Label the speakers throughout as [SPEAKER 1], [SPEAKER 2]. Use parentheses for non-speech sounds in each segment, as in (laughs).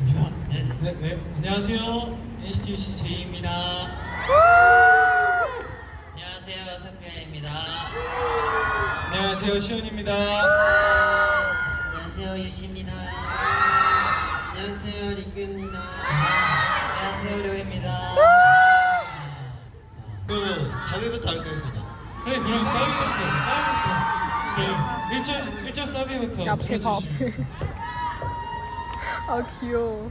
[SPEAKER 1] 해보겠습니다.
[SPEAKER 2] 네.
[SPEAKER 1] 네, 네. 안녕하세요. NCT UC 제이입니다.
[SPEAKER 2] 안녕하세요. 석표야입니다.
[SPEAKER 1] 안녕하세요, 시온입니다.
[SPEAKER 2] 안녕하세요. 유시입니다. 안녕하세요. 리꾸입니다. 안녕하세요. 료입니다. 그러면 3위부터 할 겁니다.
[SPEAKER 1] 네, 그럼 서비부터, 서비부터. 그럼 1절, 1절 서비부터.
[SPEAKER 3] 야 배가 아프.
[SPEAKER 1] 틀어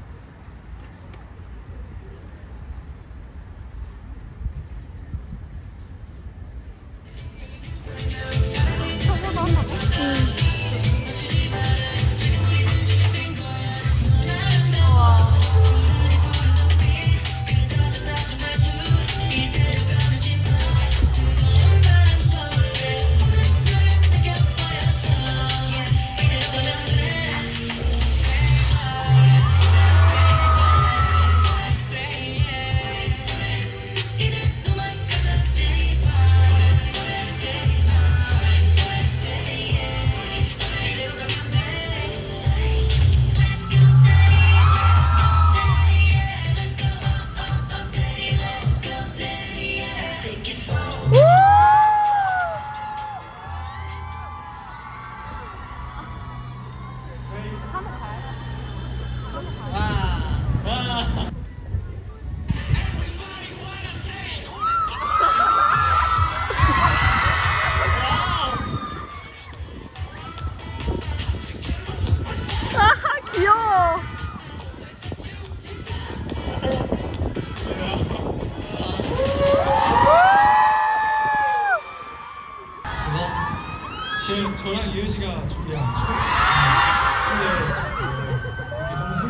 [SPEAKER 1] 근데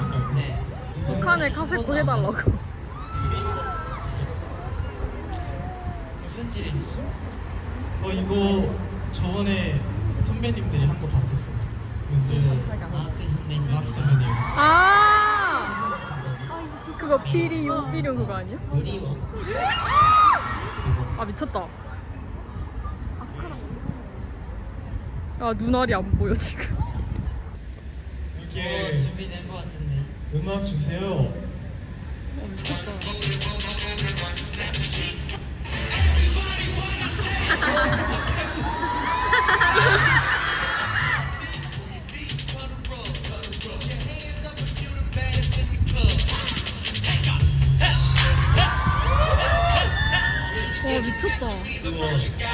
[SPEAKER 1] 이렇게?
[SPEAKER 2] 네.
[SPEAKER 3] 북한에 카세트 해달라고.
[SPEAKER 2] 무슨 찔인지.
[SPEAKER 1] 어 이거 저번에 선배님들이 한 거 봤었어. 근데
[SPEAKER 2] 마크 선배님.
[SPEAKER 1] 박 선배님.
[SPEAKER 3] 아. 그거 피리 요비룡 그거 아니야?
[SPEAKER 2] 요리원.
[SPEAKER 3] 아 미쳤다. 아 눈알이 안 보여 지금.
[SPEAKER 1] 이렇게
[SPEAKER 2] 어, 준비된 것 같은데.
[SPEAKER 1] 음악 주세요.
[SPEAKER 3] 어, 미쳤다. 와 미쳤다. 어휴.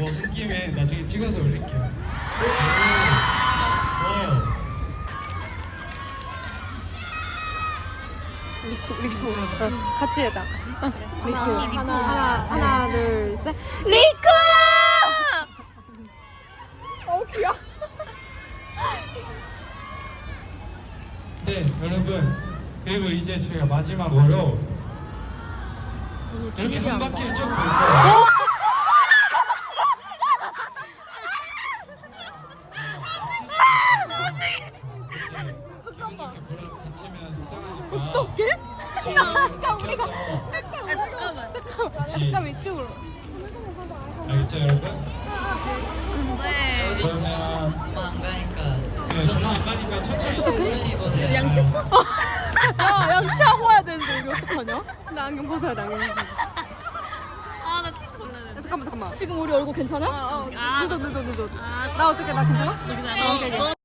[SPEAKER 1] 뭐한 김에 나중에 찍어서 올릴게요. 좋아요.
[SPEAKER 4] 리쿠 어, 같이 하자 리쿠 하나 하나 하나 둘 셋. 리쿠
[SPEAKER 3] 어 귀여워.
[SPEAKER 1] 네, 여러분. 그리고 이제 저희가 마지막으로 이렇게 한 바퀴를 쭉돌거
[SPEAKER 4] 나 벗어야 돼 안경
[SPEAKER 5] 아나 틱톡 올라야
[SPEAKER 4] 돼 잠깐만 잠깐만
[SPEAKER 3] 지금 우리 얼굴 괜찮아?
[SPEAKER 4] 어, 어,
[SPEAKER 5] 아.
[SPEAKER 4] 늦어 늦어 늦어 나 어떻게 나 괜찮아?
[SPEAKER 5] 너,
[SPEAKER 4] 오케이, 오케이.
[SPEAKER 5] 너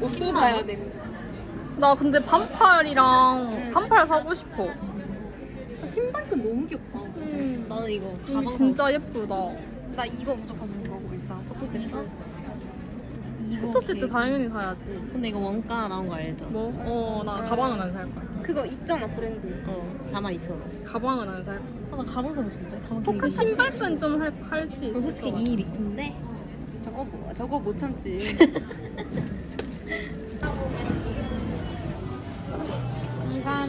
[SPEAKER 4] 옷도 사야 돼.
[SPEAKER 3] 나 근데 반팔이랑 반팔 사고 싶어.
[SPEAKER 4] 아, 신발끈 너무 귀엽다.
[SPEAKER 5] 음, 나는 이거 가방
[SPEAKER 3] 진짜 예쁘다.
[SPEAKER 4] 나 이거 무조건 먹고 일단 포토 세트.
[SPEAKER 3] 포토 세트 당연히 사야지.
[SPEAKER 5] 근데 이거 원가 나온 거 알죠?
[SPEAKER 3] 뭐? 어, 나 가방은 안 살 거야.
[SPEAKER 4] 그거 있잖아 브랜드.
[SPEAKER 5] 어 4만 2천 원.
[SPEAKER 3] 가방은 안 살 거야.
[SPEAKER 5] 아, 나 가방 사고 싶은데. 가방
[SPEAKER 3] 포카 신발끈 좀할수 있어.
[SPEAKER 5] 솔직히 이 리콘데
[SPEAKER 4] 저거 뭐 저거 못 참지. (laughs)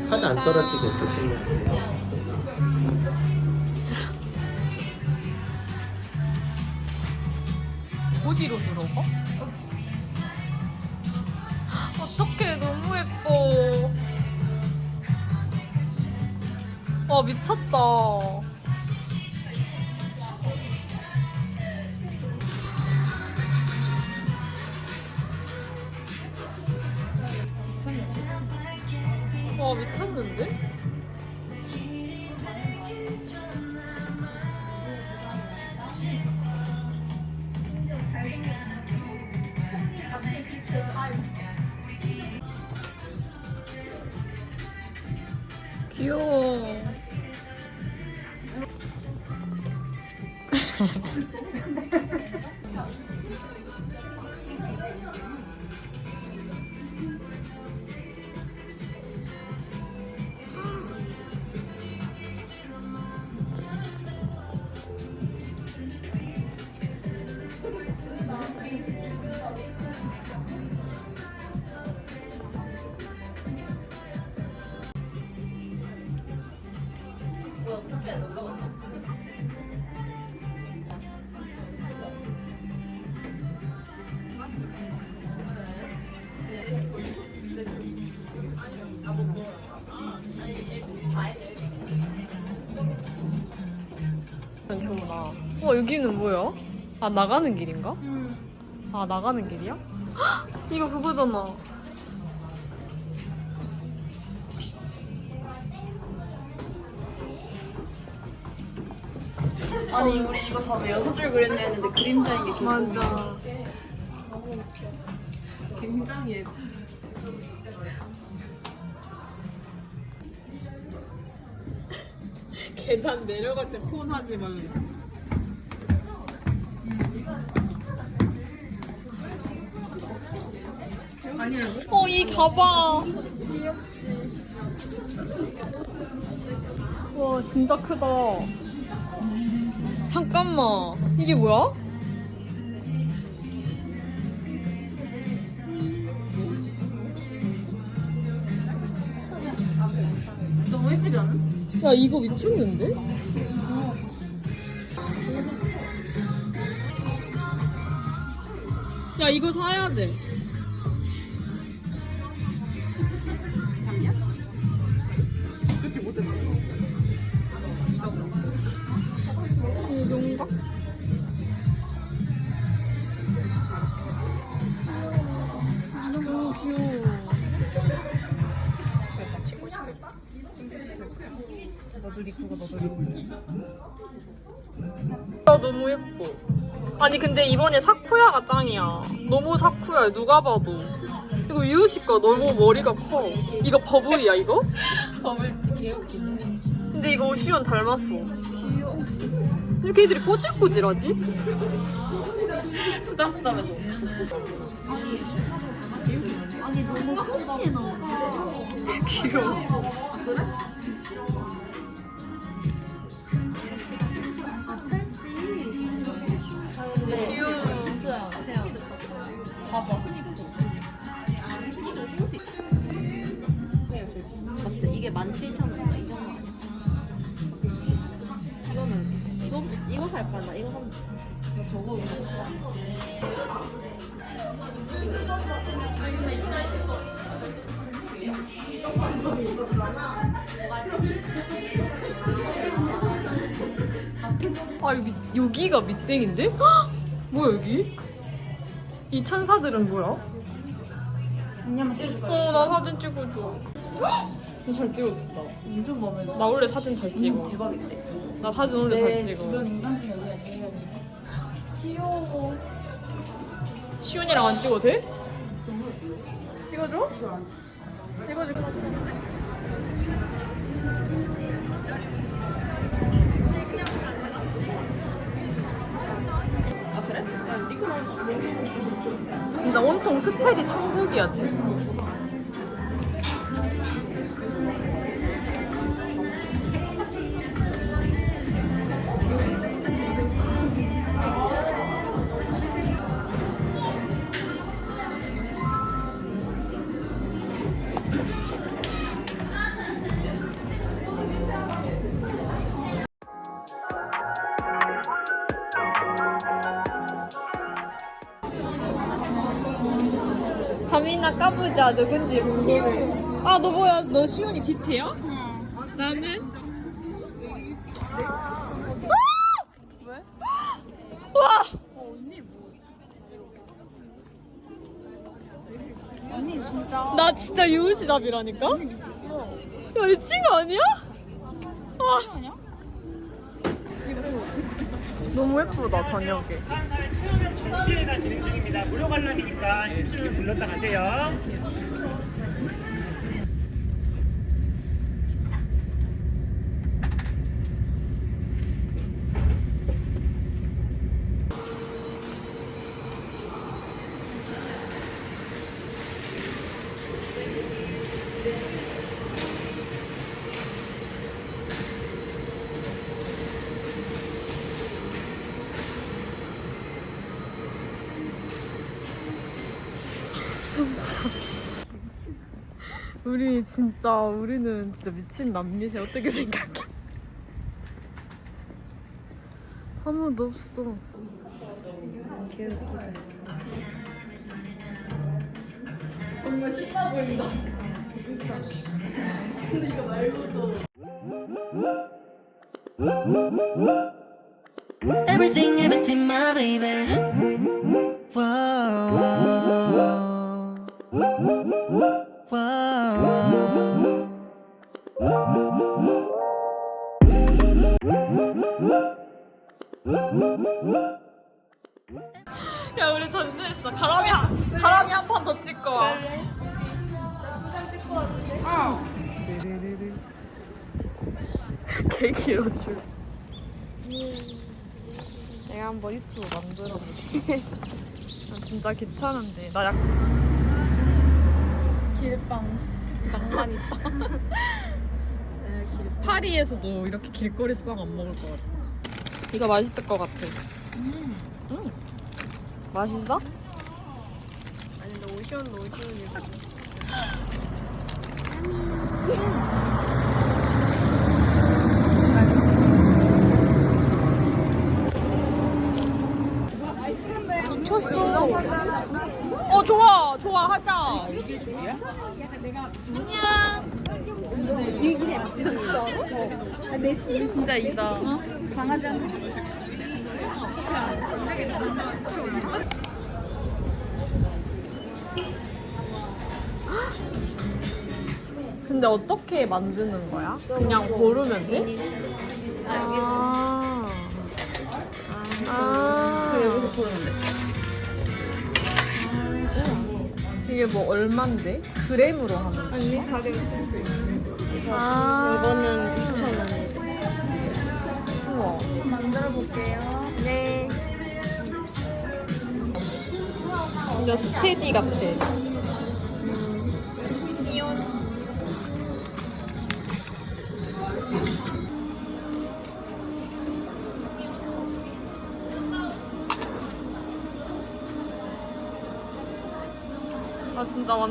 [SPEAKER 6] 카드 안 떨어지게 조심해.
[SPEAKER 3] 어디로 들어가? 어떡해 너무 예뻐 와 미쳤다 와 미쳤는데? 와 여기는 뭐야? 아 나가는 길인가? 아 나가는 길이야? 헉, 이거 그거잖아.
[SPEAKER 5] 아니 우리 이거 다왜 여섯 줄 그렸냐 했는데 그림자인 게
[SPEAKER 3] 맞아.
[SPEAKER 5] 굉장히 예뻐. (laughs)
[SPEAKER 4] 계단 내려갈 때 폰 하지 말
[SPEAKER 3] 어, 이 가방. 와, 진짜 크다. 잠깐만. 이게 뭐야?
[SPEAKER 4] 너무 예쁘지 않아?
[SPEAKER 3] 야, 이거 미쳤는데? 야, 이거 사야 돼. 아 너무 예뻐. 아니 근데 이번에 사쿠야가 짱이야. 너무 사쿠야 누가 봐도. 이거 유우씨 거 너무 머리가 커. 이거 버블이야 이거? (laughs)
[SPEAKER 4] 버블 귀엽긴 해.
[SPEAKER 3] 근데 이거 오시온 닮았어. 귀여워. 왜 이렇게 애들이 꼬질꼬질하지?
[SPEAKER 4] 수담수담해서.
[SPEAKER 3] 귀여워. (laughs) 7,900원 이 정도 아니야?
[SPEAKER 7] 이거는 이거 이거 살 거야 나 이거 산
[SPEAKER 5] 나 저거 이거 사.
[SPEAKER 3] 아 여기 여기가 밑땡인데? 뭐야 여기? 이 천사들은 뭐야?
[SPEAKER 5] 언니 한번 찍어줄 거야?
[SPEAKER 3] 어나 사진 찍어줘. 잘 찍었어. 나.
[SPEAKER 5] 완전 마음에 들어.
[SPEAKER 3] 나 원래 사진 잘 찍어.
[SPEAKER 5] 대박인데.
[SPEAKER 3] 나 사진 원래 잘
[SPEAKER 5] 내
[SPEAKER 3] 찍어.
[SPEAKER 5] 주변 인간 중에 여기가 제일 귀여워.
[SPEAKER 3] 시온이랑 안 찍어도 돼?
[SPEAKER 5] 찍어줘? 찍어줄 거아 그래? 야 니코랑
[SPEAKER 3] 진짜 온통 스타일이 천국이야 지금. 까보자 누군지 궁금해. 아너 뭐야? 너 시온이 뒤태야? 나는? 왜? 와!
[SPEAKER 5] 언니 진짜
[SPEAKER 3] 나 진짜 유우시답이라니까? 야 미친 거 아니야? 와.
[SPEAKER 5] 아니야?
[SPEAKER 3] 너무 예쁘다 저녁에.
[SPEAKER 8] 전시회가 진행 중입니다. 무료 관람이니까 심심히 불렀다 가세요.
[SPEAKER 3] 우리 진짜 우리는 진짜 미친 남미세 어떻게 생각해? 아무도 없어.
[SPEAKER 9] Everything, everything, my baby. Whoa.
[SPEAKER 3] 가람이 한, 가람이 한 판 더 찍고 와. 개 길어 줄. 내가 한번 유튜브 만들어 볼게. 아, 진짜 귀찮은데 나 약. 길빵 낭만 있다. (laughs) 파리에서도 이렇게 길거리에서 빵안 먹을 것 같아. 이거 맛있을 것 같아. 음. 맛있어? 로션 로션이 미쳤어. 어 좋아 좋아 하자. 이게 줄이야? 안녕.
[SPEAKER 5] 진짜 이다. 강아지 한
[SPEAKER 3] 근데 어떻게 만드는 거야? 그냥 고르면 돼? 아. 아. 여기서 고르면 돼. 이게 뭐 얼만데? 그램으로 하는 거?
[SPEAKER 4] 아니 가격
[SPEAKER 3] 아.
[SPEAKER 4] 이거는 2,000원에
[SPEAKER 3] 우와.
[SPEAKER 5] 만들어 볼게요.
[SPEAKER 3] 네. 진짜 스테디 같아.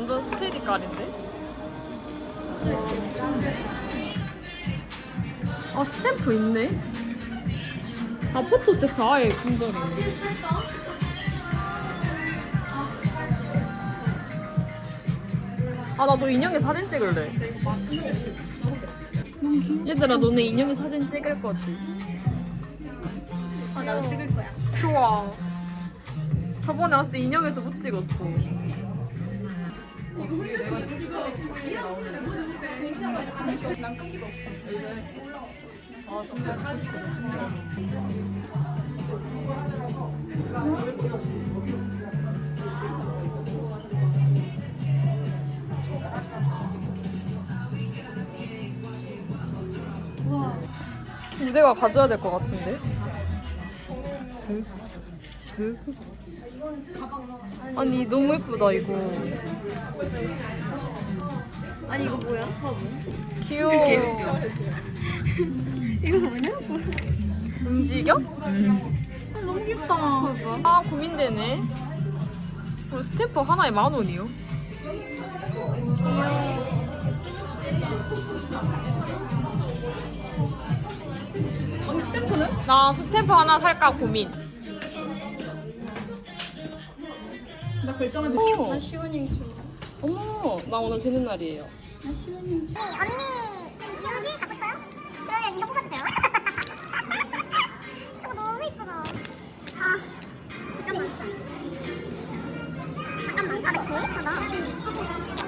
[SPEAKER 3] 완전 스테디 깔인데? 아 스탬프 있네? 아 포토 세트 아예 품절이 아 나도 인형에 사진 찍을래. 얘들아 너네 인형에 사진 찍을 거지?
[SPEAKER 4] 어, 나도 찍을 거야.
[SPEAKER 3] 좋아. 저번에 왔을 때 인형에서 못 찍었어. 무대가 가져야 될 것 같은데? 슥, 슥. 아니 너무 예쁘다 이거.
[SPEAKER 4] 아니, 이거 뭐야?
[SPEAKER 3] 귀여워. (laughs)
[SPEAKER 4] 이거 뭐냐고?
[SPEAKER 3] 움직여?
[SPEAKER 4] 너무 귀엽다. 봐봐.
[SPEAKER 3] 아 고민되네. 어, 스탬프 하나에 만 원이요?
[SPEAKER 5] 언니 스탬프는?
[SPEAKER 3] 나 스탬프 하나 살까 고민.
[SPEAKER 5] 나 결정해도
[SPEAKER 3] 어,
[SPEAKER 4] 나 시원이 좀.
[SPEAKER 3] 어머, 나 오늘 되는 날이에요.
[SPEAKER 4] 나 시원이 좀.
[SPEAKER 10] 언니 이효시 갖고 싶어요? 그러면 이거 뽑아주세요. (laughs) 저거 너무 이쁘다. 아 잠깐만. 잠깐만. 아, 근데 개 예쁘다.